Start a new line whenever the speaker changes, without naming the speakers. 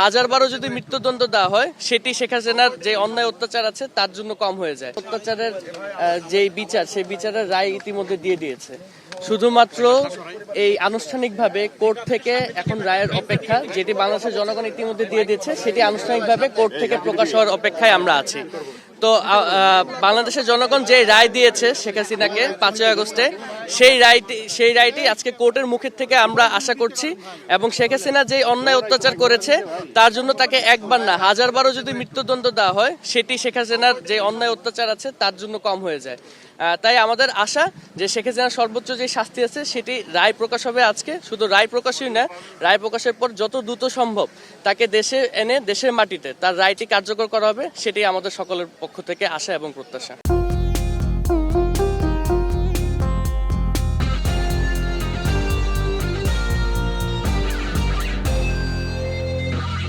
হাজার বারো যদি মৃত্যুদণ্ড দেওয়া হয়, সেটি শেখ হাসিনার যে অন্যায় অত্যাচার আছে, তার জন্য কম হয়ে যায়। অত্যাচারের যে বিচার, সেই বিচারের রায় ইতিমধ্যে দিয়ে দিয়েছে। শুধুমাত্র এই আনুষ্ঠানিকভাবে কোর্ট থেকে এখন রায়ের অপেক্ষা, যেটি বাংলাদেশের জনগণ ইতিমধ্যে দিয়ে দিয়েছে, সেটি আনুষ্ঠানিকভাবে কোর্ট থেকে প্রকাশ হওয়ার অপেক্ষায় আমরা আছি। তো বাংলাদেশের জনগণ যে রায় দিয়েছে শেখ হাসিনাকে পাঁচই আগস্টে, সেই রায়টি সেই রায়টি আজকে কোর্টের মুখের থেকে আমরা আশা করছি এবং শেখ হাসিনা যে অন্যায় অত্যাচার করেছে, তার জন্য তাকে একবার না হাজার বারো যদি মৃত্যুদণ্ড দেওয়া হয়, সেটি শেখ হাসিনার যে অন্যায় অত্যাচার আছে, তার জন্য কম হয়ে যায়। তাই আমাদের আশা যে শেখ হাসিনার সর্বোচ্চ যে শাস্তি আছে, সেটি রায় প্রকাশ হবে আজকে। শুধু রায় প্রকাশই না, রায় প্রকাশের পর যত দ্রুত সম্ভব তাকে দেশে এনে দেশের মাটিতে তার রায়টি কার্যকর করা হবে, সেটি আমাদের সকলের পক্ষ থেকে আসা এবং প্রত্যাশা।